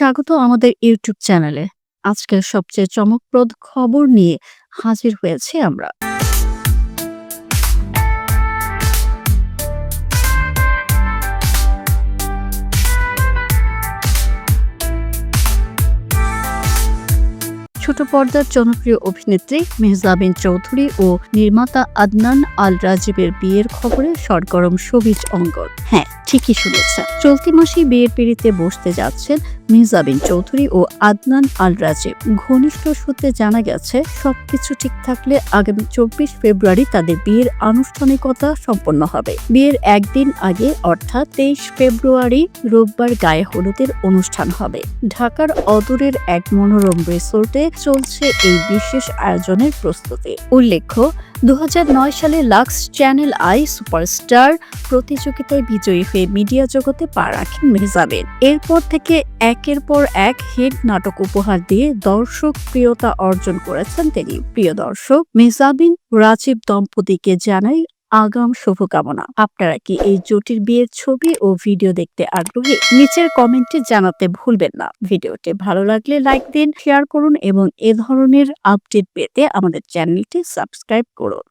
স্বাগত আমাদের ইউটিউব চ্যানেলে। আজকের সবচেয়ে চমকপ্রদ খবর নিয়ে হাজির হয়েছে আমরা। ছোট পর্দার জনপ্রিয় অভিনেত্রী মেহজাবিন চৌধুরী ও নির্মাতা আদনান আল রাজীবের বিয়ের খবরে সরগরম সবিজ অঙ্গন। হ্যাঁ ঠিকই শুনেছেন। চলতি মাসেই বিয়ের পিড়িতে বসতে যাচ্ছেন মিজাবিন চৌধুরী ও আদনান আল রাজীব। ঘনিষ্ঠ সূত্রে জানা গেছে, সবকিছু ঠিক থাকলে আগামী চব্বিশ ফেব্রুয়ারি তাদের বিয়ের আনুষ্ঠানিকতা সম্পন্ন হবে। বিয়ের একদিন আগে, অর্থাৎ তেইশ ফেব্রুয়ারি, রোববার গায়ে হলুদের অনুষ্ঠান হবে। ঢাকার অদূরের এক মনোরম রিসোর্টে চলছে এই বিশেষ আয়োজনের প্রস্তুতি। উল্লেখ্য, দুহাজার নয় সালে লাক্স চ্যানেল আই সুপারস্টার প্রতিযোগিতায় বিজয়ী হয়ে মিডিয়া জগতে পা রাখেন মেহজাবিন। এরপর থেকে একের পর এক হিট নাটক উপহার দিয়ে দর্শক প্রিয়তা অর্জন করেছেন তিনি। প্রিয় দর্শক, মেহজাবিন রাজীব দম্পতিকে জানাই আগাম শুভকামনা। আপনারা কি এই জটির বিয়ের ছবি ও ভিডিও দেখতে আগ্রহী? নিচের কমেন্টে জানাতে ভুলবেন না। ভিডিওটি ভালো লাগলে লাইক দিন, শেয়ার করুন এবং এ ধরনের আপডেট পেতে আমাদের চ্যানেলটি সাবস্ক্রাইব করুন।